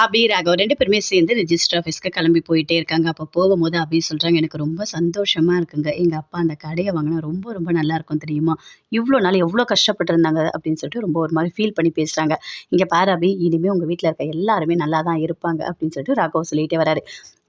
அபி ராகவ் ரெண்டு பேருமே சேர்ந்து ரெஜிஸ்டர் ஆஃபீஸ்க்கு கிளம்பி போயிட்டே இருக்காங்க. அப்போ போகும்போது அபி சொல்கிறாங்க எனக்கு ரொம்ப சந்தோஷமாக இருக்குங்க. எங்கள் அப்பா அந்த கடையை வாங்கினா ரொம்ப ரொம்ப நல்லா இருக்கும் தெரியுமா? இவ்வளோ நாள் எவ்வளோ கஷ்டப்பட்டிருந்தாங்க அப்படின்னு சொல்லிட்டு ரொம்ப ஒரு மாதிரி ஃபீல் பண்ணி பேசுகிறாங்க இங்கே பாரு அபி இனிமேல் உங்கள் வீட்டில் இருக்க எல்லாருமே நல்லா தான் இருப்பாங்க அப்படின்னு சொல்லிட்டு ராகவ் சொல்லிகிட்டே வராரு.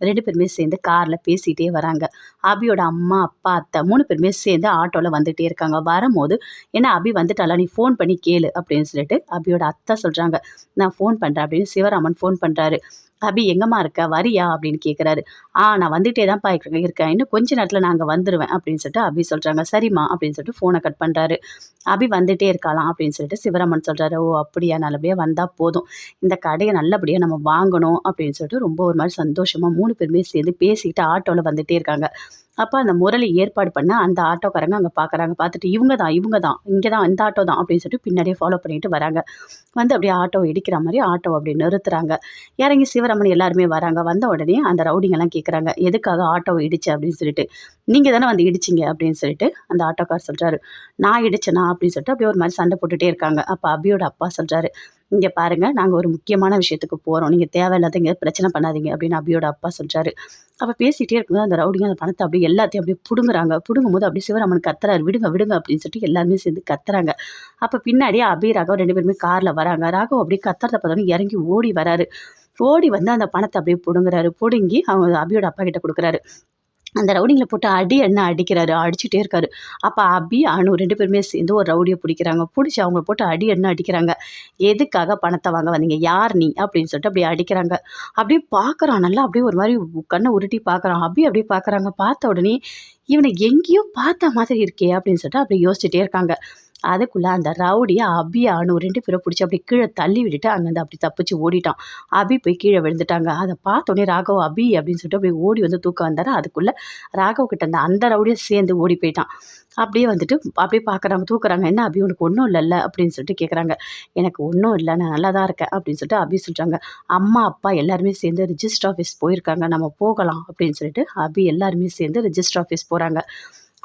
ரெண்டு பேருமே சேர்ந்து காரில் பேசிகிட்டே வராங்க. அபியோட அம்மா அப்பா அத்தை மூணு பேருமே சேர்ந்து ஆட்டோவில் வந்துகிட்டே இருக்காங்க. வரும்போது ஏன்னா அபி வந்துட்டாளா? நீ ஃபோன் பண்ணி கேளு அப்படின்னு சொல்லிட்டு அபியோட அத்தை சொல்கிறாங்க நான் ஃபோன் பண்ணுறேன் அப்படின்னு சிவராமன் ஃபோன் பண்ணுறாரு அபி எங்கம்மா இருக்க? வரியா? அப்படின்னு கேட்குறாரு ஆ நான் வந்துட்டே தான் இருக்கேன். இன்னும் கொஞ்ச நேரத்தில் நான் அங்கே வந்துடுவேன் அப்படின்னு சொல்லிட்டு அபி சொல்கிறாங்க சரிம்மா அப்படின்னு சொல்லிட்டு ஃபோனை கட் பண்ணுறாரு அபி வந்துட்டே இருக்கலாம் அப்படின்னு சொல்லிட்டு சிவராமன் சொல்கிறாரு ஓ அப்படியா? நல்லபடியாக வந்தால் போதும். இந்த கடையை நல்லபடியாக நம்ம வாங்கணும் அப்படின்னு சொல்லிட்டு ரொம்ப ஒரு மாதிரி சந்தோஷமாக மூணு பேருமே சேர்ந்து பேசிக்கிட்டு ஆட்டோவில் வந்துகிட்டே இருக்காங்க. அப்போ அந்த முரளி ஏற்பாடு பண்ண அந்த ஆட்டோக்காரங்க அங்கே பார்க்குறாங்க பார்த்துட்டு இவங்க தான் இவங்க தான் இங்கே தான் இந்த ஆட்டோ தான் அப்படின்னு சொல்லிட்டு பின்னாடியே ஃபாலோ பண்ணிட்டு வராங்க. வந்து அப்படியே ஆட்டோ இடிக்கிற மாதிரி ஆட்டோ அப்படி நிறுத்துறாங்க. இறங்கி சிவராமன் எல்லாருமே வராங்க. வந்த உடனே அந்த ரவுடிங்கெல்லாம் கேட்குறாங்க எதுக்காக ஆட்டோவை இடிச்சு? அப்படின்னு சொல்லிட்டு. நீங்கள் தானே வந்து இடிச்சிங்க? அப்படின்னு சொல்லிட்டு அந்த ஆட்டோக்கார் சொல்கிறாரு நான் இடிச்சேனா? அப்படின்னு சொல்லிட்டு அப்படியே ஒரு மாதிரி சண்டை போட்டுகிட்டே இருக்காங்க. அப்போ அபியோட அப்பா சொல்கிறாரு இங்கே பாருங்கள் நாங்கள் ஒரு முக்கியமான விஷயத்துக்கு போகிறோம் நீங்கள் தேவையில்லாத தேவையில்லாதீங்க பிரச்சனை பண்ணாதீங்க அப்படின்னு அபியோட அப்பா சொல்கிறாரு அப்போ பேசிகிட்டே இருக்கும்போது அந்த ரவுடிங்க அந்த பணத்தை அப்படியே எல்லாத்தையும் அப்படியே பிடுங்குறாங்க. பிடுங்கும் போது அப்படியே சிவராமன் கத்துறாரு விடுங்க விடுங்க அப்படின்னு சொல்லிட்டு எல்லாருமே சேர்ந்து கத்துறாங்க. அப்போ பின்னாடியே அபி ராகவ் ரெண்டு பேருமே காரில் வராங்க. ராகவ் அப்படியே கத்துறத பார்த்தோன்னே இறங்கி ஓடி வராரு. ஓடி வந்து அந்த பணத்தை அப்படியே பிடுங்குறாரு. பிடுங்கி அவங்க அபியோட அப்பா கிட்ட கொடுக்குறாரு. அந்த ரவுடிங்களை போட்டு அடி என்ன அடிக்கிறாரு அடிச்சுட்டே இருக்காரு. அப்போ அபி அணு ரெண்டு பேருமே சேர்ந்து ஒரு ரவுடியை பிடிக்கிறாங்க. பிடிச்சி அவங்க போட்டு அடி என்ன அடிக்கிறாங்க. எதுக்காக பணத்தை வாங்க வந்தீங்க? யார் நீ? அப்படின்னு சொல்லிட்டு அப்படியே அடிக்கிறாங்க. அப்படியே பார்க்குறான் நல்லா அப்படியே ஒரு மாதிரி கண்ணை உருட்டி பார்க்குறான் அபி அப்படியே பார்க்குறாங்க பார்த்த உடனே இவனை எங்கேயோ பார்த்த மாதிரி இருக்கே அப்படின்னு சொல்லிட்டு அப்படியே யோசிச்சுட்டே இருக்காங்க. அதுக்குள்ளே அந்த ரவுடியை அபி அணு ரெண்டு பேரும் பிடிச்சி அப்படியே கீழே தள்ளி விட்டுட்டு அங்கேருந்து அப்படி தப்பிச்சு ஓடிட்டான். அபி போய் கீழே விழுந்துட்டாங்க. அதை பார்த்தோன்னே ராகவ் அபி அப்படின்னு சொல்லிட்டு அப்படியே ஓடி வந்து தூக்கம் வந்தார். அதுக்குள்ளே ராகவ் கிட்ட அந்த அந்த ரவுடியும் சேர்ந்து ஓடி போயிட்டான். அப்படியே வந்துட்டு அப்படியே பார்க்குறாங்க தூக்குறாங்க. என்ன அபி உனக்கு ஒன்றும் இல்லைல்ல அப்படின்னு சொல்லிட்டு கேட்குறாங்க எனக்கு ஒன்றும் இல்லை நான் நல்லா தான் இருக்கேன் அப்படின்னு சொல்லிட்டு அபி சொல்கிறாங்க அம்மா அப்பா எல்லாருமே சேர்ந்து ரிஜிஸ்டர் ஆஃபீஸ் போயிருக்காங்க. நம்ம போகலாம் அப்படின்னு சொல்லிட்டு அபி எல்லாருமே சேர்ந்து ரிஜிஸ்டர் ஆஃபீஸ் போகிறாங்க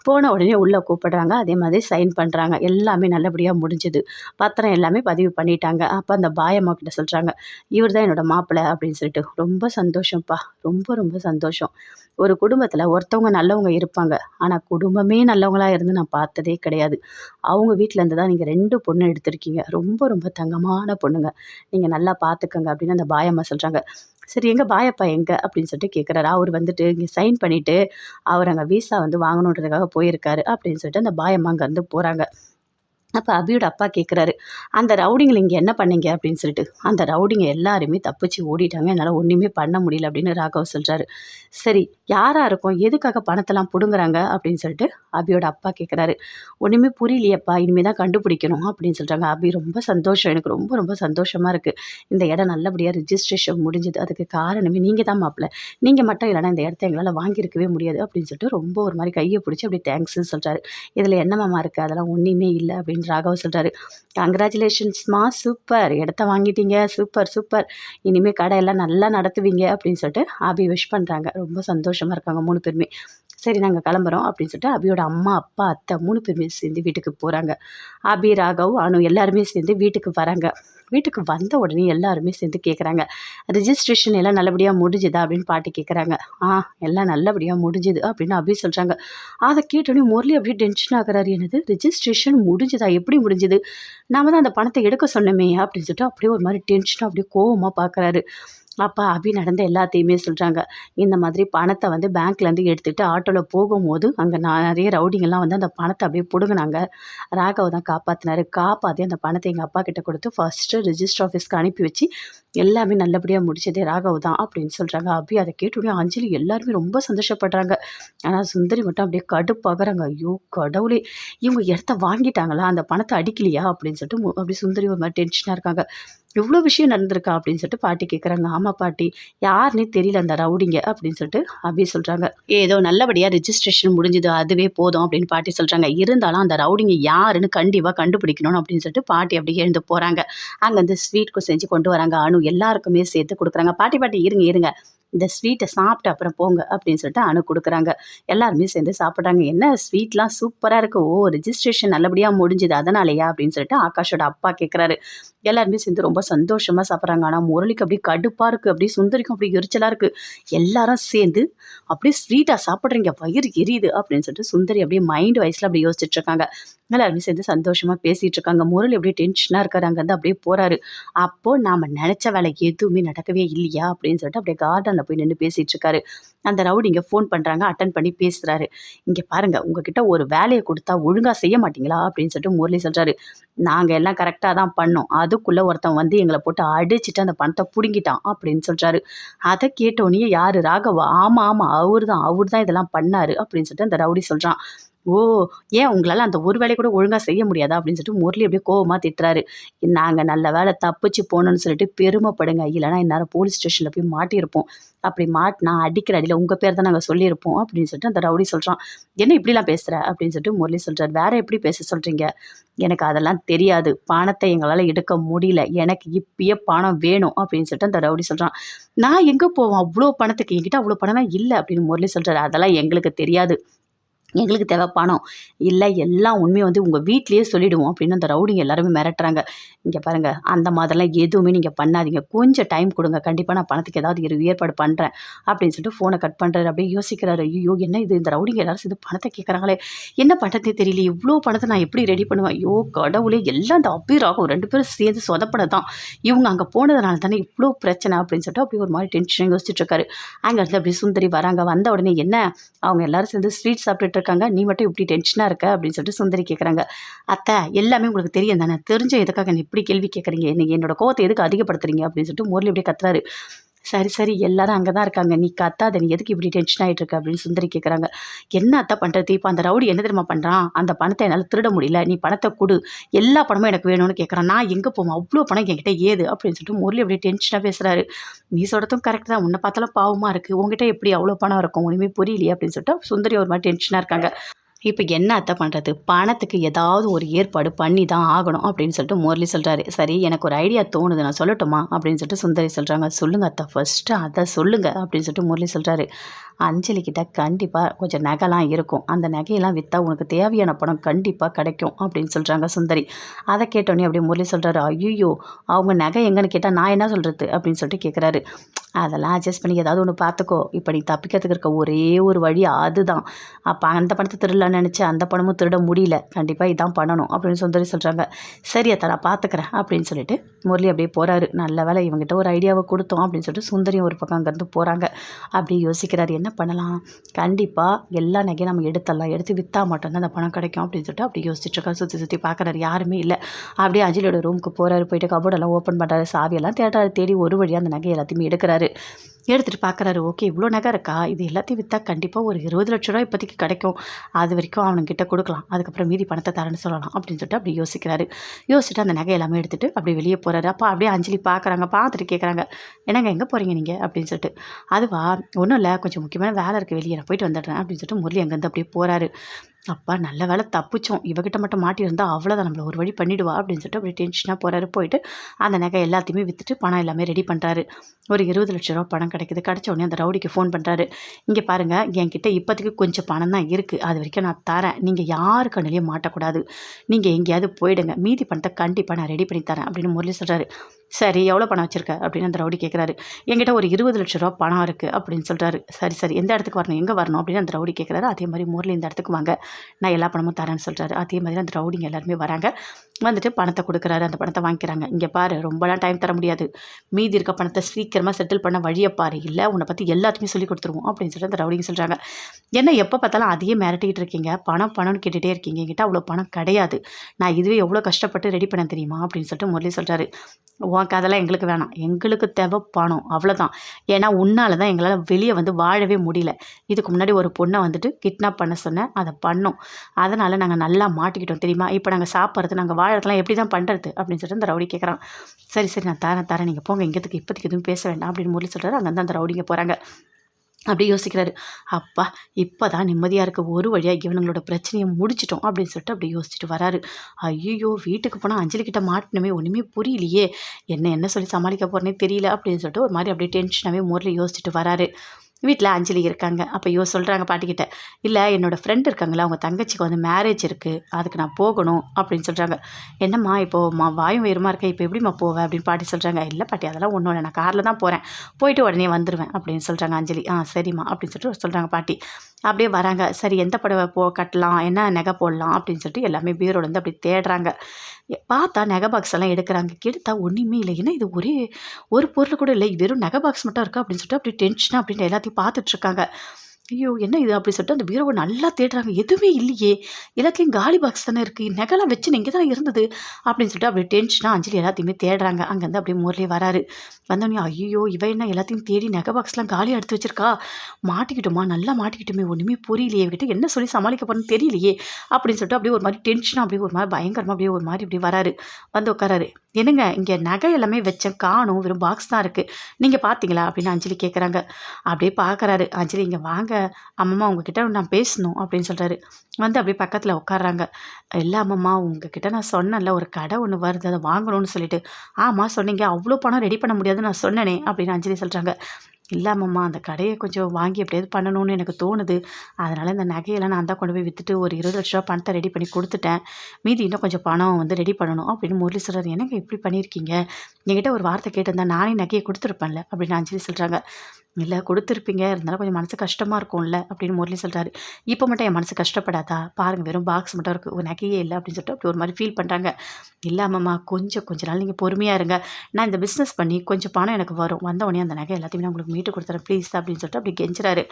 போன உடனே உள்ளே கூப்பிடுறாங்க. அதே மாதிரி சைன் பண்ணுறாங்க எல்லாமே நல்லபடியாக முடிஞ்சுது. பத்திரம் எல்லாமே பதிவு பண்ணிட்டாங்க. அப்போ அந்த பாயம்மா கிட்ட சொல்கிறாங்க இவர் தான் என்னோட மாப்பிள்ளை அப்படின்னு சொல்லிட்டு. ரொம்ப சந்தோஷம்ப்பா. ரொம்ப ரொம்ப சந்தோஷம். ஒரு குடும்பத்தில் ஒருத்தவங்க நல்லவங்க இருப்பாங்க. ஆனால் குடும்பமே நல்லவங்களாக இருந்து நான் பார்த்ததே கிடையாது. அவங்க வீட்டில் இருந்து தான் நீங்கள் ரெண்டு பொண்ணு எடுத்திருக்கீங்க. ரொம்ப ரொம்ப தங்கமான பொண்ணுங்க. நீங்கள் நல்லா பார்த்துக்கங்க அப்படின்னு அந்த பாயம்மா சொல்கிறாங்க சரி எங்கே பாயப்பா எங்கே? அப்படின்னு சொல்லிட்டு கேட்குறாரு அவர் வந்துட்டு இங்கே சைன் பண்ணிவிட்டு அவர் அங்கே வீசா வந்து வாங்கணுன்றதுக்காக போயிருக்காரு. அப்படின்னு சொல்லிட்டு அந்த பாயம்மா அங்கேருந்து போகிறாங்க அப்போ அபியோட அப்பா கேட்குறாரு அந்த ரவுடிங்களை இங்கே என்ன பண்ணீங்க? அப்படின்னு சொல்லிட்டு அந்த ரவுடிங்க எல்லாருமே தப்பிச்சு ஓடிட்டாங்க என்னால் ஒன்றுமே பண்ண முடியல அப்படின்னு ராகவ் சொல்கிறாரு சரி யாராக இருக்கும்? எதுக்காக பணத்தெல்லாம் பிடுங்குறாங்க? அப்படின்னு சொல்லிட்டு அபியோட அப்பா கேட்குறாரு ஒன்றுமே புரியலையப்பா இனிமேல் தான் கண்டுபிடிக்கணும் அப்படின்னு சொல்கிறாங்க அபி ரொம்ப சந்தோஷம் எனக்கு ரொம்ப ரொம்ப சந்தோஷமாக இருக்குது இந்த இடம் நல்லபடியாக ரிஜிஸ்ட்ரேஷன் முடிஞ்சுது. அதுக்கு காரணமே நீங்கள் தான் மாப்பிள்ள நீங்கள் மட்டும் இல்லைனா இந்த இடத்த எங்களால் வாங்கியிருக்கவே முடியாது அப்படின்னு சொல்லிட்டு ரொம்ப ஒரு மாதிரி கையை பிடிச்சி அப்படி தேங்க்ஸ்ன்னு சொல்கிறாரு இதில் என்னமாமா இருக்குது அதெல்லாம் ஒன்றுமே இல்லை அப்படின்னு ராகவ் சொல்கிறாரு கங்க்ராச்சுலேஷன்ஸ்மா சூப்பர். இடத்த வாங்கிட்டீங்க. Super super. இனிமேல் கடையெல்லாம் நல்லா நடத்துவீங்க. அப்படின்னு சொல்லிட்டு ஆபி விஷ் பண்ணுறாங்க ரொம்ப சந்தோஷமாக இருக்காங்க மூணு பேருமே. சரி நாங்கள் கிளம்புறோம் அப்படின்னு சொல்லிட்டு அபியோட அம்மா அப்பா அத்தை மூணு பேருமே சேர்ந்து வீட்டுக்கு போகிறாங்க அபி ராகவ் அனு எல்லாருமே சேர்ந்து வீட்டுக்கு வராங்க. வீட்டுக்கு வந்த உடனே எல்லாருமே சேர்ந்து கேட்குறாங்க ரிஜிஸ்ட்ரேஷன் எல்லாம் நல்லபடியாக முடிஞ்சுதா? அப்படின்னு பாட்டி கேட்குறாங்க ஆ எல்லாம் நல்லபடியாக முடிஞ்சுது அப்படின்னு அபி சொல்கிறாங்க அதை கேட்டோடனே முரளி அப்படியே டென்ஷன் ஆகிறாரு. என்னது? ரிஜிஸ்ட்ரேஷன் முடிஞ்சுதா? எப்படி முடிஞ்சுது? நாம தான் அந்த பணத்தை எடுக்க சொன்னோமே அப்படின்னு சொல்லிட்டு அப்படியே ஒரு மாதிரி டென்ஷனாக அப்படியே கோவமாக பார்க்குறாரு அப்போ அபி நடந்த எல்லாத்தையுமே சொல்கிறாங்க இந்த மாதிரி பணத்தை வந்து பேங்க்லேருந்து எடுத்துகிட்டு ஆட்டோவில் போகும்போது அங்கே நிறைய ரவுடிங்கெல்லாம் வந்து அந்த பணத்தை அப்படியே பிடுங்கினாங்க. ராகவ் தான் காப்பாற்றினாரு காப்பாற்றி அந்த பணத்தை எங்கள் அப்பா கிட்ட கொடுத்து ஃபஸ்ட்டு ரிஜிஸ்டர் ஆஃபீஸ்க்கு அனுப்பி வச்சு எல்லாமே நல்லபடியாக முடிச்சதே ராகவ் தான் அப்படின்னு சொல்கிறாங்க அபி அதை கேட்டோடனே அஞ்சலி எல்லாருமே ரொம்ப சந்தோஷப்படுறாங்க. ஆனால் சுந்தரி மட்டும் அப்படியே கடுப்பாகிறாங்க. ஐயோ கடவுளே இவங்க இடத்த வாங்கிட்டாங்களா? அந்த பணத்தை அடிக்கலையா? அப்படின்னு சொல்லிட்டு மு- அப்படியே சுந்தரி ஒரு மாதிரி டென்ஷனாக இருக்காங்க. இவ்வளோ விஷயம் நடந்திருக்கா? அப்படின்னு சொல்லிட்டு பாட்டி கேட்குறாங்க ஆமாம் பாட்டி யாருன்னே தெரியல அந்த ரவுடிங்க அப்படின்னு சொல்லிட்டு அபி சொல்கிறாங்க ஏதோ நல்லபடியாக ரிஜிஸ்ட்ரேஷன் முடிஞ்சது அதுவே போதும் அப்படின்னு பாட்டி சொல்கிறாங்க இருந்தாலும் அந்த ரவுடிங்க யாருன்னு கண்டிப்பாக கண்டுபிடிக்கணும் அப்படின்னு சொல்லிட்டு பாட்டி அப்படியே எழுந்து போகிறாங்க அங்கேருந்து ஸ்வீட்க்கு செஞ்சு கொண்டு வராங்க. அனு எல்லாருக்குமே சேர்த்து கொடுக்குறாங்க. பாட்டி பாட்டி இருங்க இருங்க. இந்த ஸ்வீட்டை சாப்பிட்டு அப்புறம் போங்க அப்படின்னு சொல்லிட்டு அனு கொடுக்குறாங்க. எல்லாருமே சேர்ந்து சாப்பிட்றாங்க. என்ன ஸ்வீட்லாம் சூப்பராக இருக்குது ஓ ரிஜிஸ்ட்ரேஷன் நல்லபடியாக முடிஞ்சுது. அதனாலயா அப்படின்னு சொல்லிட்டு ஆகாஷோட அப்பா கேட்குறாரு எல்லாருமே சேர்ந்து ரொம்ப சந்தோஷமாக சாப்பிட்றாங்க. ஆனால் முரளிக்கு அப்படியே கடுப்பாக இருக்குது அப்படியே சுந்தரிக்கும் அப்படியே எரிச்சலாக இருக்குது எல்லாரும் சேர்ந்து அப்படியே ஸ்வீட்டாக சாப்பிட்றீங்க. வயிறு எரியுது அப்படின்னு சொல்லிட்டு சுந்தரி அப்படியே மைண்ட் வயசில் அப்படியே யோசிச்சுட்டு இருக்காங்க. எல்லாருமே சேர்ந்து சந்தோஷமாக பேசிகிட்டு இருக்காங்க முரளி அப்படியே டென்ஷனாக இருக்காரு. அங்கேருந்து அப்படியே போகிறாரு அப்போது நாம் நினச்ச வேலை எதுவுமே நடக்கவே இல்லையா? அப்படின்னு சொல்லிட்டு அப்படியே கார்டனில் போய் நின்று பேசிகிட்டு இருக்காரு அந்த ரவுடி இங்கே ஃபோன் பண்ணுறாங்க அட்டன் பண்ணி பேசுகிறாரு இங்கே பாருங்கள் உங்ககிட்ட ஒரு வேலையை கொடுத்தா ஒழுங்காக செய்ய மாட்டீங்களா? அப்படின்னு சொல்லிட்டு முரளி சொல்கிறாரு நாங்கள் எல்லாம் கரெக்டாக தான் பண்ணோம். அதுக்குள்ளே ஒருத்தன் வந்து எங்களை போட்டு அடிச்சுட்டு அந்த பணத்தை பிடுங்கிட்டான் அப்படின்னு சொல்கிறாரு அதை கேட்டோன்னே யார் ராகவா? ஆமாம் ஆமாம் அவர் தான் அவர் தான் இதெல்லாம் பண்ணார் அப்படின்னு சொல்லிட்டு அந்த ரவுடி சொல்கிறான் ஓ ஏன் உங்களால் அந்த ஒரு வேலையை கூட ஒழுங்காக செய்ய முடியாதா? அப்படின்னு சொல்லிட்டு முரளி அப்படியே கோவமாக திட்டுறாரு. நாங்கள் நல்ல வேலை தப்பிச்சு போனோம்னு சொல்லிட்டு பெருமைப்படுங்க. இல்லைனா இந்நேரம் போலீஸ் ஸ்டேஷனில் போய் மாட்டியிருப்போம். அப்படி மாட் நான் அடிக்கிற அடியில் உங்கள் பேர் தான் நாங்கள் சொல்லியிருப்போம் அப்படின்னு சொல்லிட்டு அந்த ரவுடி சொல்கிறான் என்ன இப்படிலாம் பேசுகிற அப்படின்னு சொல்லிட்டு முரளி சொல்கிறார் வேற எப்படி பேச சொல்கிறீங்க எனக்கு அதெல்லாம் தெரியாது. பணத்தை எங்களால் எடுக்க முடியல. எனக்கு இப்பயே பணம் வேணும். அப்படின்னு சொல்லிட்டு அந்த ரவுடி சொல்கிறான் நான் எங்கே போவேன்? அவ்வளோ பணத்துக்கு என்கிட்ட அவ்வளோ பணம்லாம் இல்லை. அப்படின்னு முரளி சொல்கிறாரு அதெல்லாம் எங்களுக்கு தெரியாது. எங்களுக்கு தேவை பணம். இல்லை எல்லாம் உண்மையை வந்து உங்கள் வீட்லேயே சொல்லிவிடுவோம் அப்படின்னு அந்த ரவுடிங்க எல்லாருமே மிரட்டுறாங்க. இங்கே பாருங்கள் அந்த மாதிரிலாம் எதுவுமே நீங்கள் பண்ணாதீங்க. கொஞ்சம் டைம் கொடுங்க. கண்டிப்பாக நான் பணத்துக்கு ஏதாவது இரு ஏற்பாடு பண்ணுறேன் அப்படின்னு சொல்லிட்டு ஃபோனை கட் பண்ணுறாரு அப்படியே யோசிக்கிறாரு. ஐயோ என்ன இது? இந்த ரவுடிங்க எல்லாரும் சேர்ந்து பணத்தை கேட்குறாங்களே என்ன பண்ணுறதே தெரியல. இவ்வளோ பணத்தை நான் எப்படி ரெடி பண்ணுவேன்? ஐயோ கடவுளே எல்லாம் அந்த அப்பீர் ஆகும். ரெண்டு பேரும் சேர்ந்து சொதப்பட தான். இவங்க அங்கே போனதுனால தானே இவ்வளோ பிரச்சனை அப்படின்னு சொல்லிட்டு அப்படியே ஒரு மாதிரி டென்ஷன் யோசிச்சுட்டு இருக்காரு. அங்கேருந்து அப்படியே சுந்தரி வராங்க. வந்த உடனே என்ன? அவங்க எல்லாரும் சேர்ந்து ஸ்வீட் சாப்பிட்டுட்டு இருக்காங்க. நீ மட்டும் இப்படி டென்ஷனாக இருக்க அப்படின்னு சொல்லிட்டு சுந்தரி கேட்குறாங்க அத்தை எல்லாமே உங்களுக்கு தெரியும் தானே தெரிஞ்ச எதுக்காக என்ன இப்படி கேள்வி கேட்குறீங்க நீங்கள் என்னோட கோவத்தை எதுக்கு அதிகப்படுத்துறீங்க? அப்படின்னு சொல்லிட்டு முரளி அப்படியே கத்துறாரு. சரி சரி எல்லாரும் அங்கே தான் இருக்காங்க. நீ கத்தாத நீ எதுக்கு இப்படி டென்ஷன் ஆகிட்டு இருக்க அப்படின்னு சுந்தரி கேட்குறாங்க என்ன அத்தை பண்ணுறது இப்போ அந்த ரவுடி என்ன தெரியுமா பண்ணுறான் அந்த பணத்தை என்னால் திருட முடியல. நீ பணத்தை கொடு. எல்லா பணமும் எனக்கு வேணும்னு கேட்குறான் நான் எங்கே போவோம்? அவ்வளோ பணம் என்கிட்ட ஏது? அப்படின்னு சொல்லிட்டு முரளி அப்படியே டென்ஷனாக பேசுகிறாரு நீ சொல்கிறதும் கரெக்ட் தான். உன்னை பார்த்தாலும் பாவமாக இருக்குது உங்ககிட்ட எப்படி அவ்வளோ பணம் இருக்கும்? ஒன்றுமே புரியலையே அப்படின்னு சொல்லிட்டு சுந்தரி ஒரு மாதிரி டென்ஷனாக இருக்காங்க. இப்போ என்ன அத்தை பண்ணுறது பணத்துக்கு ஏதாவது ஒரு ஏற்பாடு பண்ணி தான் ஆகணும் அப்படின்னு சொல்லிட்டு முரளி சொல்கிறாரு சரி எனக்கு ஒரு ஐடியா தோணுது நான் சொல்லட்டுமா? அப்படின்னு சொல்லிட்டு சுந்தரி சொல்கிறாங்க சொல்லுங்கள் அத்தை ஃபஸ்ட்டு அதை சொல்லுங்கள் அப்படின்னு சொல்லிட்டு முரளி சொல்கிறாரு அஞ்சலிக்கிட்ட கண்டிப்பாக கொஞ்சம் நகைலாம் இருக்கும். அந்த நகையெல்லாம் விற்றா உனக்கு தேவையான பணம் கண்டிப்பாக கிடைக்கும் அப்படின்னு சொல்கிறாங்க சுந்தரி. அதை கேட்டோன்னே அப்படியே முரளி சொல்கிறாரு ஐயோ அவங்க நகை எங்கன்னு கேட்டால் நான் என்ன சொல்கிறது அப்படின்னு சொல்லிட்டு கேட்குறாரு அதெல்லாம் அட்ஜஸ்ட் பண்ணி ஏதாவது ஒன்று பார்த்துக்கோ இப்போ நீ தப்பிக்கிறதுக்கு இருக்க ஒரே ஒரு வழி அதுதான். அப்போ அந்த பணத்தை நினச்சி அந்த பணமும் திருட முடியல. கண்டிப்பாக இதான் பண்ணணும் அப்படின்னு சுந்தரி சொல்கிறாங்க சரி அத்தை நான் பார்த்துக்கிறேன் அப்படின்னு சொல்லிட்டு முரளி அப்படியே போகிறாரு நல்ல வேலை இவங்ககிட்ட ஒரு ஐடியாவை கொடுத்தோம் அப்படின்னு சொல்லிட்டு சுந்தரியும் ஒரு பக்கம் அங்கேருந்து போகிறாங்க அப்படி யோசிக்கிறாரு என்ன பண்ணலாம்? கண்டிப்பாக எல்லா நகையும் நம்ம எடுத்துடலாம். எடுத்து விற்றா மட்டும்தான் அந்த பணம் கிடைக்கும் அப்படின்னு சொல்லிட்டு அப்படி யோசிச்சுட்டு சுற்றி சுற்றி பார்க்குறாரு யாருமே இல்லை. அப்படியே அஜிலோட ரூமுக்கு போகிறாரு போயிட்டு கபோர்டெல்லாம் ஓப்பன் பண்ணுறாரு சாவியெல்லாம் தேடுறாரு. தேடி ஒரு வழியாக அந்த நகை எல்லாத்தையுமே எடுக்கிறாரு. எடுத்துகிட்டு பார்க்குறாரு ஓகே இவ்வளோ நகை இருக்கா? இது எல்லாத்தையும் விற்றா கண்டிப்பாக ஒரு இருபது லட்ச ரூபா இப்போதைக்கு கிடைக்கும். அது வரைக்கும் அவனுங்கிட்ட கொடுக்கலாம். அதுக்கப்புறம் மீதி பணத்தை தரேன்னு சொல்லலாம் அப்படின்னு சொல்லிட்டு அப்படி யோசிக்கிறாரு. யோசிச்சுட்டு அந்த நகை எல்லாமே எடுத்துகிட்டு அப்படியே வெளியே போகிறாரு அப்போ அப்படியே அஞ்சலி பார்க்குறாங்க பார்த்துட்டு கேட்குறாங்க என்னங்க எங்கே போகிறீங்க நீங்கள் அப்படின்னு சொல்லிட்டு. அதுவா ஒன்றும் இல்லை. கொஞ்சம் முக்கியமான வேலை இருக்குது வெளியே நான் போயிட்டு வந்துடுறேன் அப்படின்னு சொல்லிட்டு முரளி அங்கேருந்து அப்படியே போகிறாரு அப்பா நல்ல வேலை தப்பிச்சோம். இவகிட்ட மட்டும் மாட்டியிருந்தால் அவ்வளோதான் நம்மளை ஒரு வழி பண்ணிவிடுவா அப்படின்னு சொல்லிட்டு அப்படி டென்ஷனாக போகிறாரு போயிட்டு அந்த நகை எல்லாத்தையுமே விற்றுட்டு பணம் எல்லாமே ரெடி பண்ணுறாரு ஒரு இருபது லட்ச ரூபா பணம் கிடைக்குது. கிடச்ச உடனே அந்த ரவுடிக்கு ஃபோன் பண்ணுறாரு இங்கே பாருங்கள் என்கிட்ட இப்போதைக்கு கொஞ்சம் பணம் தான் இருக்குது அது வரைக்கும் நான் தரேன். நீங்கள் யாரு கண்ணிலையும் மாட்டக்கூடாது. நீங்கள் எங்கேயாவது போயிடுங்க. மீதி பணத்தை கண்டிப்பாக நான் ரெடி பண்ணி தரேன் அப்படின்னு முரளி சொல்கிறாரு சரி எவ்வளோ பணம் வச்சுருக்க? அப்படின்னு அந்த ரவுடி கேட்குறாரு என்கிட்ட ஒரு இருபது லட்ச ரூபா பணம் இருக்குது அப்படின்னு சொல்கிறாரு சரி சரி எந்த இடத்துக்கு வரணும்? எங்கே வரணும்? அப்படின்னு அந்த ரவுடி கேட்குறாரு அதே மாதிரி முரளி இந்த இடத்துக்கு வாங்க. நான் எல்லா பணமும் தரேன்னு சொல்கிறாரு அதே மாதிரி அந்த ரவுடிங்க எல்லாருமே வராங்க. வந்துட்டு பணத்தை கொடுக்குறாரு. அந்த பணத்தை வாங்கிக்கிறாங்க. இங்கே பாரு ரொம்பலாம் டைம் தர முடியாது. மீதி இருக்க பணத்தை சீக்கிரமாக செட்டில் பண்ண வழியை பாரு. இல்லை உன்னை பற்றி எல்லாத்தையுமே சொல்லி கொடுத்துருவோம் அப்படின்னு சொல்லிட்டு அந்த ரவுடிங்க சொல்கிறாங்க என்ன எப்போ பார்த்தாலும் அதையே மிரட்டிக்கிட்டு இருக்கீங்க? பணம் பணம்னு கேட்டுகிட்டே இருக்கீங்க. என்கிட்ட அவ்வளோ பணம் கிடையாது. நான் இதுவே எவ்வளோ கஷ்டப்பட்டு ரெடி பண்ண தெரியுமா? அப்படின்னு சொல்லிட்டு முரளி சொல்கிறாரு உனக்கு அதெல்லாம் எங்களுக்கு வேணாம். எங்களுக்கு தேவை பணம். அவ்வளோதான் ஏன்னா உன்னால் தான் எங்களால் வெளியே வந்து வாழவே முடியல. இதுக்கு முன்னாடி ஒரு பொண்ணை வந்துட்டு கிட்னாப் பண்ண சொன்னேன். அதை பண்ணோம். அதனால் நாங்கள் நல்லா மாட்டிக்கிட்டோம் தெரியுமா? இப்போ நாங்கள் சாப்பிட்றது நாங்கள் வாழறதுலாம் எப்படி தான் பண்ணுறது அப்படின்னு சொல்லிட்டு அந்த ரவுடி கேட்குறான் சரி சரி நான் தரேன் தரேன். நீங்கள் போங்க. இங்கேத்துக்கு இப்போதைக்கு எதுவும் பேச வேண்டாம் அப்படின்னு முரளி சொல்கிறாரு அங்கே அந்த ரவுடிங்க போகிறாங்க அப்படி யோசிக்கிறாரு. அப்பா இப்போ தான் நிம்மதியாக இருக்க ஒரு வழியாக இவனுங்களோட பிரச்சனையை முடிச்சிட்டோம் அப்படின்னு சொல்லிட்டு அப்படி யோசிச்சுட்டு வராரு. ஐயோ வீட்டுக்கு போனால் அஞ்சலி கிட்ட மாட்டினமே ஒன்றுமே புரியலையே. என்ன என்ன சொல்லி சமாளிக்க போகிறேனே தெரியல அப்படின்னு சொல்லிட்டு ஒரு மாதிரி அப்படியே டென்ஷனாகவே முறையில் யோசிச்சுட்டு வராரு. வீட்டில் அஞ்சலி இருக்காங்க. அப்போ ஐயோ சொல்கிறாங்க பாட்டிக்கிட்ட இல்லை என்னோடய ஃப்ரெண்ட் இருக்காங்களா அவங்க தங்கச்சிக்கு வந்து மேரேஜ் இருக்குது அதுக்கு நான் போகணும். அப்படின்னு சொல்கிறாங்க என்னம்மா இப்போது மா வாயும் உயரமாக இருக்கேன் இப்போ எப்படிம்மா போவேன் அப்படின்னு பாட்டி சொல்கிறாங்க இல்லை பாட்டி அதெல்லாம் ஒன்றும் இல்லை. நான் காரில் தான் போகிறேன் போயிட்டு உடனே வந்துடுவேன் அப்படின்னு சொல்கிறாங்க அஞ்சலி. ஆ சரிம்மா. அப்படின்னு சொல்லிட்டு சொல்கிறாங்க பாட்டி. அப்படியே வராங்க. சரி எந்த புடவை போ கட்டலாம் என்ன நகை போடலாம்? அப்படின்னு சொல்லிட்டு எல்லாமே பீரோலேருந்து அப்படி தேடுறாங்க. பார்த்தா நகை பாக்ஸ் எல்லாம் எடுக்கிறாங்க. கெடுத்தா ஒன்றுமே இல்லை. ஏன்னா இது? ஒரே ஒரு பொருள் கூட இல்லை. வெறும் நகை பாக்ஸ் மட்டும் இருக்கா? அப்படின்னு சொல்லிட்டு அப்படி டென்ஷனாக அப்படின்னு எல்லாத்தையும் பார்த்துட்ருக்காங்க ஐயோ என்ன இது அப்படி சொல்லிட்டு அந்த பீரோவை நல்லா தேடுறாங்க. எதுவுமே இல்லையே. எல்லாத்தையும் காலி பாக்ஸ் தானே இருக்குது நகைலாம் வச்சு இங்கே தான் இருந்தது? அப்படின்னு சொல்லிட்டு அப்படியே டென்ஷனாக அஞ்சலி எல்லாத்தையுமே தேடுறாங்க. அங்கேருந்து அப்படியே மோர்லேயே வராரு. வந்தோடனே ஐயோ இவ என்ன எல்லாத்தையும் தேடி நகை பாக்ஸ்லாம் காலியாக எடுத்து வச்சிருக்கா? மாட்டிக்கிட்டோமா? நல்லா மாட்டிக்கிட்டோமே. ஒன்றுமே புரியலையே. கிட்ட என்ன சொல்லி சமாளிக்க போறேன்னு தெரியலையே. அப்படின்னு சொல்லிட்டு அப்படியே ஒரு மாதிரி டென்ஷனாக அப்படியே ஒரு மாதிரி பயங்கரமாக அப்படியே ஒரு மாதிரி இப்படி வராரு. வந்து உட்காராரு. என்னங்க இங்கே நகை எல்லாமே வச்சேன் காணும் வெறும் பாக்ஸ் தான் இருக்குது நீங்கள் பார்த்தீங்களா அப்படின்னு அஞ்சலி கேட்குறாங்க அப்படியே பார்க்குறாரு அஞ்சலி இங்கே வாங்க. அம்மம்மா உங்ககிட்ட நான் பேசணும் அப்படின்னு சொல்கிறாரு வந்து அப்படியே பக்கத்தில் உட்காடுறாங்க இல்லை அம்மம்மா உங்ககிட்ட நான் சொன்னேன்ல ஒரு கடை ஒன்று வருது அதை வாங்கணும்னு சொல்லிட்டு. ஆமாம் சொன்னீங்க. அவ்வளோ பணம் ரெடி பண்ண முடியாதுன்னு நான் சொன்னேனே அப்படின்னு அஞ்சலி சொல்கிறாங்க இல்லாமம்மா அந்த கடையை கொஞ்சம் வாங்கி எப்படியாவது பண்ணணும்னு எனக்கு தோணுது. அதனால் இந்த நகையெல்லாம் நான் தான் கொண்டு போய் விற்றுட்டு ஒரு இருபது லட்ச ரூபா பணத்தை ரெடி பண்ணி கொடுத்துட்டேன். மீதி இன்னும் கொஞ்சம் பணம் வந்து ரெடி பண்ணணும் அப்படின்னு முரளி சொல்கிறார் என்னங்க இப்படி பண்ணியிருக்கீங்க? என்கிட்ட ஒரு வார்த்தை கேட்டிருந்தா நானே நகையை கொடுத்துருப்பேன்ல அப்படின்னு அஞ்சலி சொல்கிறாங்க இல்லை கொடுத்துருப்பீங்க. இருந்தாலும் கொஞ்சம் மனசு கஷ்டமாக இருக்கும்ல அப்படின்னு முரளி சொல்கிறாரு இப்போ மட்டும் என் மனசு கஷ்டப்படாதா? பாருங்கள் வெறும் பாக்ஸ் மட்டும் இருக்குது ஒரு நகையே இல்லை அப்படின்னு சொல்லிட்டு அப்படி ஒரு மாதிரி ஃபீல் பண்ணுறாங்க இல்லாமம்மா கொஞ்சம் கொஞ்ச நாள் நீங்கள் பொறுமையாக இருங்க. நான் இந்த பிஸ்னஸ் பண்ணி கொஞ்சம் பணம் எனக்கு வரும். வந்த உடனே அந்த நகை எல்லாத்தையுமே நான் உங்களுக்கு மீட்டு கொடுத்துறேன் ப்ளீஸ் அப்படின்னு சொல்லிட்டு அப்படி கெஞ்சுறாரு.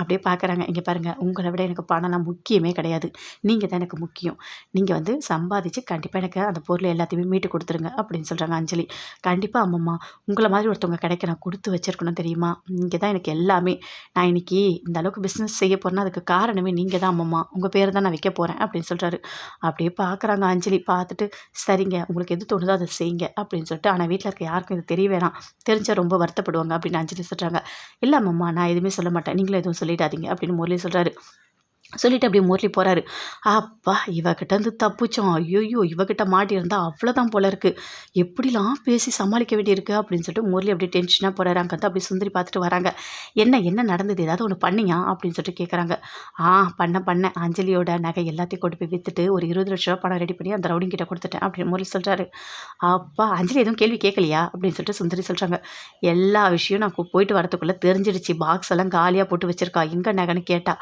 அப்படியே பார்க்குறாங்க இங்கே பாருங்கள் உங்களை விட எனக்கு பணம்லாம் முக்கியமே கிடையாது. நீங்கள் தான் எனக்கு முக்கியம். நீங்கள் வந்து சம்பாதிச்சு கண்டிப்பாக எனக்கு அந்த பொருளை எல்லாத்தையுமே மீட்டு கொடுத்துருங்க அப்படின்னு சொல்கிறாங்க அஞ்சலி. கண்டிப்பாக அம்மம்மா உங்களை மாதிரி ஒருத்தவங்க கிடைக்க நான் கொடுத்து வச்சிருக்கணும் தெரியுமா? நீங்கள் தான் எனக்கு எல்லாமே. நான் இன்றைக்கி இந்த அளவுக்கு பிஸ்னஸ் செய்ய போகிறேன்னா அதுக்கு காரணமே நீங்கள் தான் அம்மம்மா உங்கள் பேர் தான் நான் வைக்க போகிறேன் அப்படின்னு சொல்கிறாரு அப்படியே பார்க்குறாங்க அஞ்சலி. பார்த்துட்டு சரிங்க உங்களுக்கு எது தோணுதோ அதை செய்யுங்க அப்படின்னு சொல்லிட்டு ஆனால் வீட்டில் இருக்க யாருக்கும் இது தெரிய வேணாம். தெரிஞ்சால் ரொம்ப வருத்தப்படுவாங்க அப்படின்னு அஞ்சலி சொல்கிறாங்க இல்லை அம்மம்மா நான் எதுவுமே சொல்ல மாட்டேன். நீங்களும் எதுவும் சொல்லிடாதீங்க அப்படின்னு முரளி சொல்கிறாரு சொல்லிட்டு அப்படியே முரளி போகிறாரு அப்பா இவகிட்ட இருந்து தப்பிச்சோம் ஐயோயோ இவகிட்ட மாட்டியிருந்தா அவ்வளோதான் போல இருக்குது எப்படிலாம் பேசி சமாளிக்க வேண்டியிருக்கு அப்படின்னு சொல்லிட்டு முரளி அப்படியே டென்ஷனாக போகிறாரு அங்கே வந்து அப்படியே சுந்தரி பார்த்துட்டு வராங்க. என்ன என்ன நடந்தது? ஏதாவது ஒன்று பண்ணியா? அப்படின்னு சொல்லிட்டு கேட்குறாங்க ஆ பண்ண பண்ண. அஞ்சலியோட நகை எல்லாத்தையும் கொண்டு போய் விற்றுட்டு ஒரு இருபது லட்ச ரூபா பணம் ரெடி பண்ணி அந்த ரவுடிங் கிட்ட கொடுத்துட்டேன் அப்படின்னு முரளி சொல்கிறாரு அப்பா அஞ்சலி எதுவும் கேள்வி கேட்கலையா அப்படின்னு சொல்லிட்டு சுந்தரி சொல்கிறாங்க எல்லா விஷயம் நான் போயிட்டு வரதுக்குள்ளே தெரிஞ்சிடுச்சு. பாக்ஸ் எல்லாம் காலியாக போட்டு வச்சுருக்கா. எங்கே நகைன்னு கேட்டா.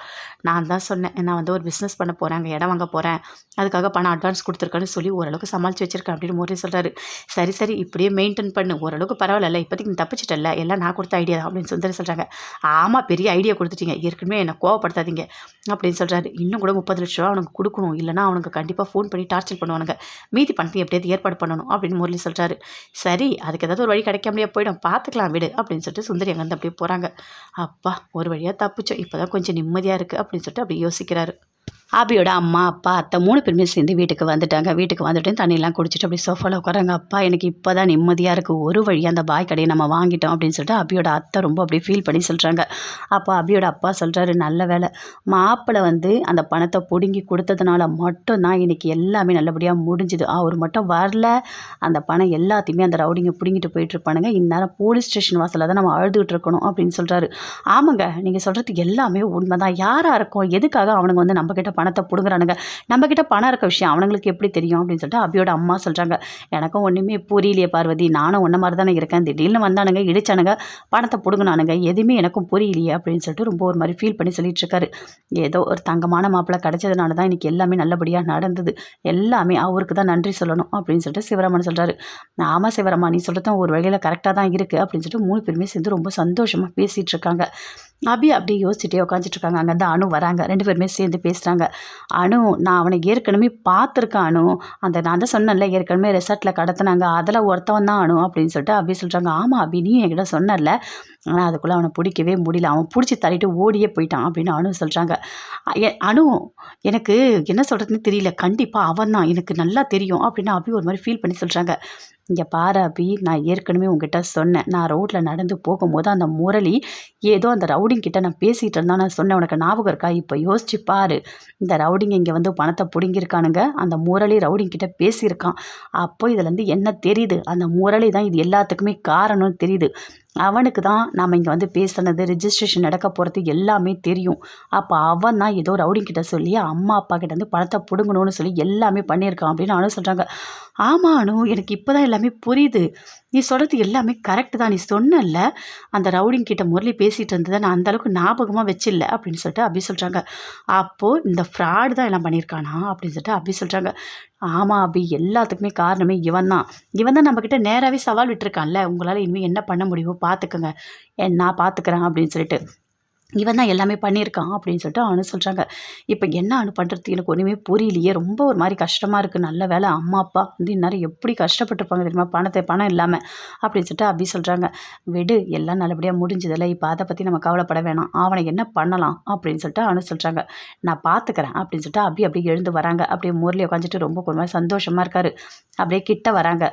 நான் தான் சொன்னேன் நான் வந்து ஒரு பிஸ்னஸ் பண்ண போகிறேன் அங்கே இடம் வாங்க போகிறேன் அதுக்காக பணம் அட்வான்ஸ் கொடுத்துருக்கேன்னு சொல்லி ஓரளவுக்கு சமாளித்து வச்சிருக்கேன் அப்படின்னு முரளி சொல்கிறாரு சரி சரி இப்படியே மெயின்டைன் பண்ணு. ஓரளவுக்கு பரவாயில்ல இப்போதைக்கு நீ தப்பிச்சிட்டல எல்லாம் நான் கொடுத்த ஐடியா தான் அப்படின்னு சுந்தரி சொல்கிறாங்க ஆமாம் பெரிய ஐடியா கொடுத்துட்டீங்க. ஏற்கனவே என்னை கோவப்படுத்தாதீங்க அப்படின்னு சொல்கிறாரு இன்னும் கூட முப்பது லட்ச ரூபா அவனுக்கு கொடுக்கணும். இல்லைனா அவனுக்கு கண்டிப்பாக ஃபோன் பண்ணி டார்ச்சர் பண்ணுவானுங்க. மீதி பணத்தை எப்படியாவது ஏற்பாடு பண்ணணும் அப்படின்னு முரளி சொல்கிறாரு சரி அதுக்கு ஏதாவது ஒரு வழி கிடைக்காமலேயே போயிடும். பார்த்துக்கலாம் விடு அப்படின்னு சொல்லிட்டு சுந்தரி அங்கேருந்து அப்படியே போகிறாங்க அப்பா ஒரு வழியாக தப்பிச்சோம். இப்போ தான் கொஞ்சம் நிம்மதியாக இருக்குது அப்படின்னு சொல்லிட்டு அப்படி யோசிக்கிறாரு ஆபியோட அம்மா அப்பா அத்தை மூணு பேருமே சேர்ந்து வீட்டுக்கு வந்துட்டாங்க. வீட்டுக்கு வந்துட்டு தண்ணியெல்லாம் குடிச்சிட்டு அப்படியே சோஃபாவில் உட்காராங்க அப்பா எனக்கு இப்போ தான் நிம்மதியாக இருக்குது ஒரு வழியாக அந்த பாய் கடையை நம்ம வாங்கிட்டோம் அப்படின்னு சொல்லிட்டு அபியோட அத்தை ரொம்ப அப்படியே ஃபீல் பண்ணி சொல்கிறாங்க அப்போ அபியோட அப்பா சொல்கிறாரு நல்ல வேலை மாப்பிள்ளை வந்து அந்த பணத்தை பிடுங்கி கொடுத்ததுனால மட்டும்தான் இன்னைக்கு எல்லாமே நல்லபடியாக முடிஞ்சுது. அவர் மட்டும் வரல. அந்த பணம் எல்லாத்தையுமே அந்த ரவுடிங்க பிடுங்கிட்டு போயிட்டுருப்பானுங்க இந்நேரம் போலீஸ் ஸ்டேஷன் வாசலில் தான் நம்ம அழுதுகிட்டு இருக்கணும் அப்படின்னு சொல்கிறாரு ஆமாங்க நீங்கள் சொல்கிறது எல்லாமே உண்மை தான் யாராக இருக்கும் எதுக்காக அவனுங்க வந்து நம்மக்கிட்ட பணத்தை பிடுங்குறானுங்க. நம்மக்கிட்ட பணம் இருக்க விஷயம் அவனுங்களுக்கு எப்படி தெரியும் அப்படின்னு சொல்லிட்டு அபியோட அம்மா சொல்கிறாங்க எனக்கும் ஒன்றுமே புரியலையே பார்வதி. நானும் ஒன்றை மாதிரி தானே இருக்கேன். திடீர்னு வந்தானுங்க இடிச்சானுங்க பணத்தை பிடுங்கினானுங்க. எதுவுமே எனக்கும் புரியலையே அப்படின்னு சொல்லிட்டு ரொம்ப ஒரு மாதிரி ஃபீல் பண்ணி சொல்லிட்டு இருக்காரு. ஏதோ ஒரு தங்கமான மாப்பிள்ளை கிடைச்சதுனால தான் எனக்கு எல்லாமே நல்லபடியாக நடந்தது. எல்லாமே அவருக்கு தான் நன்றி சொல்லணும் அப்படின்னு சொல்லிட்டு சிவராமன் சொல்கிறாரு ஆமாம் சிவராமா நீ சொல்கிறதும் ஒரு வகையில் கரெக்டாக தான் இருக்குது அப்படின்னு சொல்லிட்டு மூணு பேருமே சேர்ந்து ரொம்ப சந்தோஷமாக பேசிகிட்டு இருக்காங்க. அபி அப்படியே யோசிச்சுட்டே உட்காந்துட்டு இருக்காங்க அங்கேருந்து அணு வராங்க. ரெண்டு பேருமே சேர்ந்து பேசுகிறாங்க அணு நான் அவனை ஏற்கனவே பார்த்துருக்கேன் அணு அந்த நான் தான் சொன்னேன்ல ஏற்கனவே ரெசார்ட்டில் கடத்தினாங்க. அதில் ஒருத்தவன் தான் அணு அப்படின்னு சொல்லிட்டு அபி சொல்கிறாங்க ஆமாம் அபி நீ என்கிட்ட சொன்னல ஆனால் அதுக்குள்ளே அவனை பிடிக்கவே முடியல. அவன் பிடிச்சி தள்ளிட்டு ஓடியே போயிட்டான் அப்படின்னு அணு சொல்கிறாங்க அனு எனக்கு என்ன சொல்கிறதுன்னு தெரியல. கண்டிப்பாக அவன் தான். எனக்கு நல்லா தெரியும் அப்படின்னு அபி ஒரு மாதிரி ஃபீல் பண்ணி சொல்கிறாங்க இங்கே பாரு அபி நான் ஏற்கனவே உங்ககிட்ட சொன்னேன். நான் ரோட்டில் நடந்து போகும்போது அந்த முரளி ஏதோ அந்த ரவுடிங்கிட்ட நான் பேசிகிட்டு இருந்தா நான் சொன்னேன். உனக்கு ஞாபகம் இருக்கா? இப்போ யோசிச்சு பாரு. இந்த ரவுடிங்க இங்கே வந்து பணத்தை பிடுங்கியிருக்கானுங்க. அந்த முரளி ரவுடிங்கிட்ட பேசியிருக்கான். அப்போ இதுலேருந்து என்ன தெரியுது? அந்த முரளி தான் இது எல்லாத்துக்குமே காரணம்னு தெரியுது. அவனுக்கு தான் நாம் இங்கே வந்து பேசுனது ரிஜிஸ்ட்ரேஷன் நடக்க போகிறது எல்லாமே தெரியும். அப்போ அவன் தான் ஏதோ ரவுடிங் கிட்ட சொல்லி அம்மா அப்பா கிட்ட வந்து பணத்தை பிடுங்கணும்னு சொல்லி எல்லாமே பண்ணியிருக்கான் அப்படின்னு அனு சொல்கிறாங்க ஆமாம் அனு எனக்கு இப்போ தான் எல்லாமே புரியுது. நீ சொல்கிறது எல்லாமே கரெக்டு தான். நீ சொன்னல அந்த ரவுடிங் கிட்ட முரளி பேசிகிட்டு இருந்ததை நான் அந்தளவுக்கு ஞாபகமாக வச்சில்ல அப்படின்னு சொல்லிட்டு அப்படி சொல்கிறாங்க அப்போது இந்த ஃப்ராடு தான் எல்லாம் பண்ணியிருக்கானா அப்படின்னு சொல்லிட்டு அப்படி சொல்கிறாங்க ஆமாம் அபி எல்லாத்துக்குமே காரணமே இவன் தான். இவன் தான் நம்மக்கிட்ட நேராகவே சவால் விட்டுருக்கான்ல. உங்களால் இனிமேல் என்ன பண்ண முடியுமோ பார்த்துக்கோங்க நான் பார்த்துக்கிறேன் அப்படின்னு சொல்லிட்டு. இவன் தான் எல்லாமே பண்ணியிருக்கான் அப்படின்னு சொல்லிட்டு அவனு சொல்கிறாங்க இப்போ என்ன அனு பண்ணுறது எனக்கு ஒன்றுமே புரியலையே. ரொம்ப ஒரு மாதிரி கஷ்டமாக இருக்குது நல்ல வேலை அம்மா அப்பா வந்து இந்நேரம் எப்படி கஷ்டப்பட்டுருப்பாங்க தெரியுமா? பணத்தை பணம் இல்லாமல் அப்படின்னு சொல்லிட்டு அப்படி சொல்கிறாங்க விடு எல்லாம் நல்லபடியாக முடிஞ்சதில்ல. இப்போ அதை பற்றி நம்ம கவலைப்பட வேணாம். அவனை என்ன பண்ணலாம்? அப்படின்னு சொல்லிட்டு அனு சொல்கிறாங்க நான் பார்த்துக்கிறேன் அப்படின்னு சொல்லிட்டு அப்படி அப்படியே எழுந்து வராங்க. அப்படியே முரளி உட்காந்துட்டு ரொம்ப ஒரு மாதிரி சந்தோஷமாக இருக்கார். அப்படியே கிட்ட வராங்க.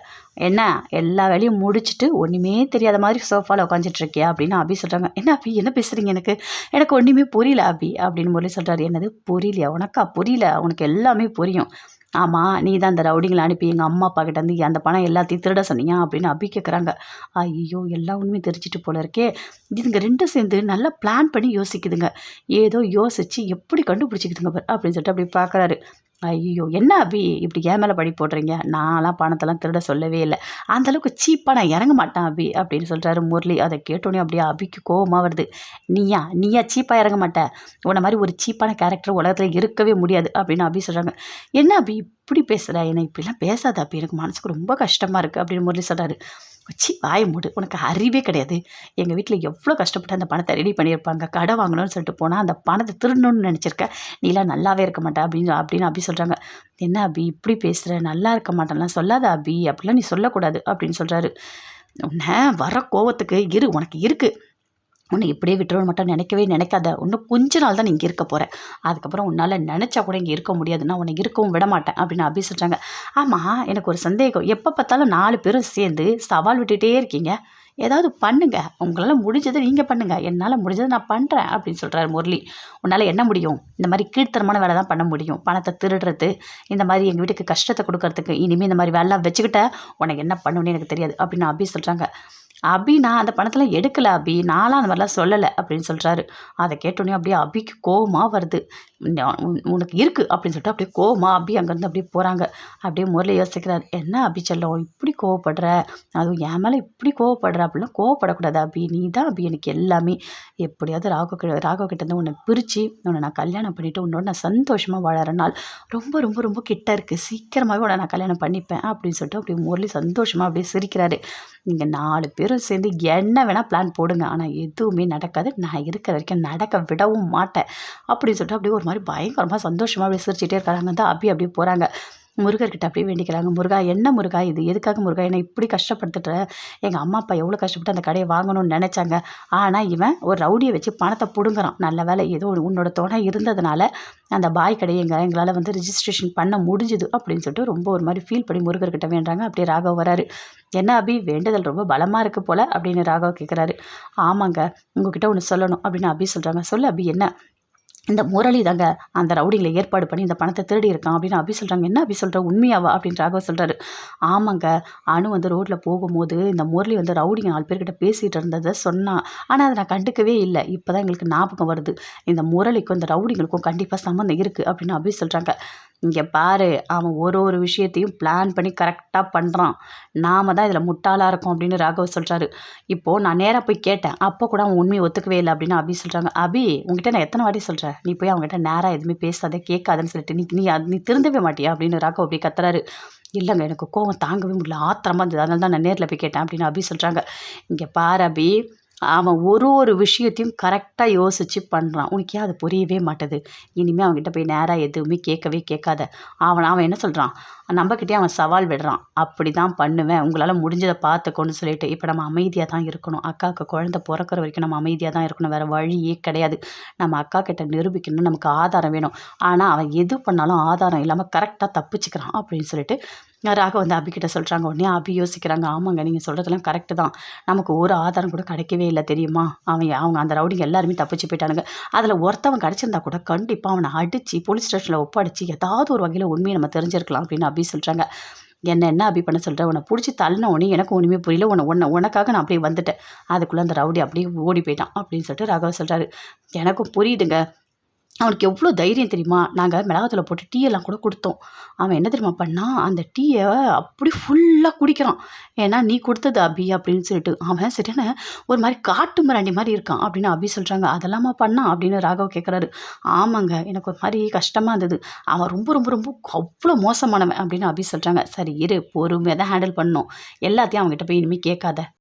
என்ன? எல்லா வேலையும் முடிச்சுட்டு ஒன்றுமே தெரியாத மாதிரி சோஃபாவில் உட்காந்துட்டு இருக்கியா? அப்படின்னு அப்படி சொல்கிறாங்க என்ன அப்படி என்ன பேசுகிறீங்க எனக்கு? எனக்கு ஒன்றுமே புரியல அபி அப்படின்னு முரளி சொல்கிறாரு என்னது? புரியலையா? உனக்கா? புரியல. உனக்கு எல்லாமே புரியும். ஆமாம் நீ தான் அந்த ரவுடிங்களை அனுப்பி எங்கள் அம்மா அப்பா கிட்டேருந்து அந்த பணம் எல்லாத்தையும் திருட சொன்னியா? அப்படின்னு அபி கேட்குறாங்க ஐயோ எல்லா உண்மையும் தெரிஞ்சிட்டு போல இருக்கே. இதுங்க ரெண்டும் சேர்ந்து நல்லா பிளான் பண்ணி யோசிக்குதுங்க. ஏதோ யோசித்து எப்படி கண்டுபிடிச்சிக்குதுங்க அப்படின்னு சொல்லிட்டு அப்படி பார்க்குறாரு ஐயோ என்ன அபி? இப்படி ஏன் மேலே படி போடுறீங்க? நான்லாம் பணத்தெல்லாம் திருட சொல்லவே இல்லை. அந்தளவுக்கு சீப்பாக நான் இறங்க மாட்டேன் அபி அப்படின்னு சொல்கிறாரு முரளி. அதை கேட்டோன்னே அப்படியே அபிக்கு கோபமாக வருது. நீயா? நீயா சீப்பாக இறங்க மாட்டேன் உன்ன மாதிரி ஒரு சீப்பான கேரக்டர் உலகத்தில் இருக்கவே முடியாது அப்படின்னு அபி சொல்கிறாங்க என்ன அபி? இப்படி பேசுகிற என்னை இப்படிலாம் பேசாத அப்போ எனக்கு மனசுக்கு ரொம்ப கஷ்டமாக இருக்குது அப்படின்னு முரளி சொல்கிறாரு வச்சு வாய மூடு. உனக்கு அறிவே கிடையாது. எங்கள் வீட்டில் எவ்வளோ கஷ்டப்பட்டு அந்த பணத்தை ரெடி பண்ணியிருப்பாங்க. கடை வாங்கணும்னு சொல்லிட்டு போனால் அந்த பணத்தை திருடணும்னு நினச்சிருக்க. நீலாம் நல்லாவே இருக்க மாட்டேன் அப்படின்னு அப்படின்னு அப்படி சொல்கிறாங்க என்ன அபி? இப்படி பேசுகிற நல்லா இருக்க மாட்டேன்லாம் சொல்லாத அபி. அப்படிலாம் நீ சொல்லக்கூடாது அப்படின்னு சொல்கிறாரு உன்னை வர கோவத்துக்கு இரு. உனக்கு இருக்குது உன்னை இப்படியே விட்டுறணும் மட்டும் நினைக்கவே நினைக்காத. இன்னும் கொஞ்ச நாள் தான் நீங்கள் இருக்க போகிறேன் அதுக்கப்புறம் உன்னால் நினச்சா கூட இங்கே இருக்க முடியாதுன்னா உன்னை இருக்கவும் விட மாட்டேன் அப்படின்னு அபி சொல்கிறாங்க ஆமாம் எனக்கு ஒரு சந்தேகம். எப்போ பார்த்தாலும் நாலு பேரும் சேர்ந்து சவால் விட்டுகிட்டே இருக்கீங்க. ஏதாவது பண்ணுங்க. உங்களால் முடிஞ்சதை நீங்கள் பண்ணுங்கள் என்னால் முடிஞ்சதை நான் பண்ணுறேன் அப்படின்னு சொல்கிறாரு முரளி. உன்னால் என்ன முடியும்? இந்த மாதிரி கீழ்த்தரமான வேலை தான் பண்ண முடியும். பணத்தை திருடுறது இந்த மாதிரி எங்கள் வீட்டுக்கு கஷ்டத்தை கொடுக்கறதுக்கு இனிமேல் இந்த மாதிரி வேலைலாம் வச்சுக்கிட்ட உனக்கு என்ன பண்ணணும்னு எனக்கு தெரியாது அப்படின்னு அபி சொல்கிறாங்க அபி நான் அந்த பணத்தில் எடுக்கலை அபி. நானும் அந்த மாதிரிலாம் சொல்லலை அப்படின்னு சொல்கிறாரு அதை கேட்டோன்னே அப்படியே அபிக்கு கோவமாக வருது. உனக்கு இருக்குது அப்படின்னு சொல்லிட்டு அப்படியே கோவமாக அபி அங்கேருந்து அப்படியே போகிறாங்க அப்படியே முரளி யோசிக்கிறார். என்ன அபி செல்லம்? இப்படி கோவப்படுற? அதுவும் என் மேலே இப்படி கோவப்படுற? அப்படிலாம் கோவப்படக்கூடாது அபி. நீ தான் அபி எனக்கு எல்லாமே. எப்படியாவது ராகவ ராகவ கிட்டேருந்து உன்னை பிரித்து உன்னை நான் கல்யாணம் பண்ணிவிட்டு உன்னோட நான் சந்தோஷமாக வாழற நாள் ரொம்ப ரொம்ப ரொம்ப கிட்ட இருக்குது சீக்கிரமாகவே உன்னை நான் கல்யாணம் பண்ணிப்பேன் அப்படின்னு சொல்லிட்டு அப்படியே முரளி சந்தோஷமாக அப்படியே சிரிக்கிறாரு. நீங்கள் நாலு பேரும் சேர்ந்து என்ன வேணால் பிளான் போடுங்க. ஆனால் எதுவுமே நடக்காது. நான் இருக்கிற வரைக்கும் நடக்க விடவும் மாட்டேன். அப்படின்னு சொல்லிட்டு அப்படியே ஒரு மாதிரி பயங்கரமாக சந்தோஷமாக அப்படியே சிரிச்சிட்டே இருக்காங்க. தான் அப்படி அப்படியே போகிறாங்க முருகர்கிட்ட அப்படியே வேண்டிக்கிறாங்க முருகா என்ன முருகா இது? எதுக்காக முருகா? என்னை இப்படி கஷ்டப்படுத்துட்டு எங்கள் அம்மா அப்பா எவ்வளோ கஷ்டப்பட்டு அந்த கடையை வாங்கணும்னு நினச்சாங்க. ஆனால் இவன் ஒரு ரவுடியை வச்சு பணத்தை பிடுங்குறான். நல்ல வேலை ஏதோ உன்னோட துணை இருந்ததுனால அந்த பாய் கடையை எங்கள் எங்களால் வந்து ரிஜிஸ்ட்ரேஷன் பண்ண முடிஞ்சுது அப்படின்னு சொல்லிட்டு ரொம்ப ஒரு மாதிரி ஃபீல் பண்ணி முருகர்கிட்ட வேண்டாங்க. அப்படியே ராகவ் வராரு. என்ன அபி வேண்டுதல் ரொம்ப பலமாக இருக்குது போல் அப்படின்னு ராகவ் கேட்குறாரு ஆமாங்க உங்ககிட்ட ஒன்று சொல்லணும் அப்படின்னு அபி சொல்கிறாங்க சொல்லு அபி என்ன? இந்த முரளி தாங்க அந்த ரவுடிங்களை ஏற்பாடு பண்ணி இந்த பணத்தை திருடி இருக்கான் அப்படின்னு அபி சொல்கிறாங்க என்ன அபி சொல்கிற உண்மையாவா? அப்படின்னு ராகவ சொல்கிறாரு ஆமாங்க. அணு வந்து ரோட்டில் போகும்போது இந்த முரளி வந்து ரவுடிங்க நாலு பேர்கிட்ட பேசிகிட்டு இருந்ததை சொன்னான் ஆனால் அதை நான் கண்டுக்கவே இல்லை. இப்போ தான் எங்களுக்கு ஞாபகம் வருது. இந்த முரளிக்கும் இந்த ரவுடிங்களுக்கும் கண்டிப்பாக சம்மந்தம் இருக்குது அப்படின்னு அபி சொல்கிறாங்க இங்கே பாரு அவன் ஒரு ஒரு விஷயத்தையும் பிளான் பண்ணி கரெக்டாக பண்ணுறான் நாம தான் இதில் முட்டாளாக இருக்கோம் அப்படின்னு ராகவ் சொல்கிறாரு இப்போது நான் நேராக போய் கேட்டேன். அப்போ கூட அவன் உண்மையை ஒத்துக்கவே இல்லை அப்படின்னு அபி சொல்கிறாங்க அபி உங்ககிட்ட நான் எத்தனை வாட்டி சொல்கிறேன் நீ போய் அவங்ககிட்ட நேராக எதுவுமே பேசாத கேட்காதன்னு சொல்லிட்டு நீ நீ நீ திருந்தவே மாட்டியா அப்படின்னு ராகவ் அப்படி கத்துறாரு. இல்லைங்க எனக்கு கோவம் தாங்கவே முடியல. ஆத்திரமா இருந்தது. அதனால தான் நான் நேரில் போய் கேட்டேன் அப்படின்னு அபி சொல்கிறாங்க இங்கே பாரு அபி அவன் ஒரு ஒரு விஷயத்தையும் கரெக்டாக யோசித்து பண்ணுறான் உனக்கு அது புரியவே மாட்டுது? இனிமேல் அவன்கிட்ட போய் நேராக எதுவுமே கேட்கவே கேட்காத. அவன் அவன் என்ன சொல்கிறான் நம்மக்கிட்டே அவன் சவால் விடுறான். அப்படி தான் பண்ணுவேன். உங்களால் முடிஞ்சதை பார்த்துக்கோன்னு சொல்லிட்டு இப்போ நம்ம அமைதியாக தான் இருக்கணும். அக்காவுக்கு குழந்தை பிறக்கிற வரைக்கும் நம்ம அமைதியாக தான் இருக்கணும். வேறு வழியே கிடையாது. நம்ம அக்கா கிட்ட நிரூபிக்கணும் நமக்கு ஆதாரம் வேணும். ஆனால் அவன் எது பண்ணாலும் ஆதாரம் இல்லாமல் கரெக்டாக தப்பிச்சுக்கிறான். அப்படின்னு சொல்லிட்டு ராக வந்து அபிக்கிட்ட சொல்கிறாங்க உடனே அபி யோசிக்கிறாங்க ஆமாங்க நீங்கள் சொல்கிறதெல்லாம் கரெக்டு தான். நமக்கு ஒரு ஆதாரம் கூட கிடைக்கவே இல்லை தெரியுமா? அவன் அவங்க அந்த ரவுடிங்க எல்லாருமே தப்பிச்சு போயிட்டானுங்க. அதில் ஒருத்தவன் கிடச்சிருந்தா கூட கண்டிப்பாக அவனை அடித்து போலீஸ் ஸ்டேஷனில் ஒப்படைச்சி ஏதாவது ஒரு வகையில் உண்மையை நம்ம தெரிஞ்சிருக்கலாம் அப்படின்னு அபி சொல்கிறாங்க என்ன என்ன அபி பண்ண சொல்கிறேன் உன்னை பிடிச்சி தள்ளின உடனே எனக்கு ஒன்றுமே புரியல. உன்னை உன்னை உனக்காக நான் அப்படியே வந்துட்டேன். அதுக்குள்ளே அந்த ரவுடி அப்படியே ஓடி போயிட்டான் அப்படின்னு சொல்லிட்டு ராகவ சொல்கிறாரு எனக்கும் புரியுதுங்க. அவனுக்கு எவ்வளோ தைரியம் தெரியுமா? நாங்கள் மிளகாத்தூளை போட்டு டீயெல்லாம் கூட கொடுத்தோம். அவன் என்ன தெரியுமா பண்ணால் அந்த டீயை அப்படி ஃபுல்லாக குடிக்கிறான். ஏன்னா நீ கொடுத்தது அபி அப்படின்னு சொல்லிட்டு. அவன் சரியான ஒரு மாதிரி காட்டு மிராண்டி மாதிரி இருக்கான் அப்படின்னு அபி சொல்கிறாங்க அதெல்லாமா பண்ணான் அப்படின்னு ராகவ் கேட்குறாரு ஆமாங்க எனக்கு ஒரு மாதிரி கஷ்டமாக இருந்தது. அவன் ரொம்ப ரொம்ப ரொம்ப அவ்வளோ மோசமானவன் அப்படின்னு அபி சொல்கிறாங்க சரி இரு. பொறுமையாக தான் ஹேண்டில் பண்ணணும். எல்லாத்தையும் அவங்ககிட்ட போய் இனிமேல் கேட்காத.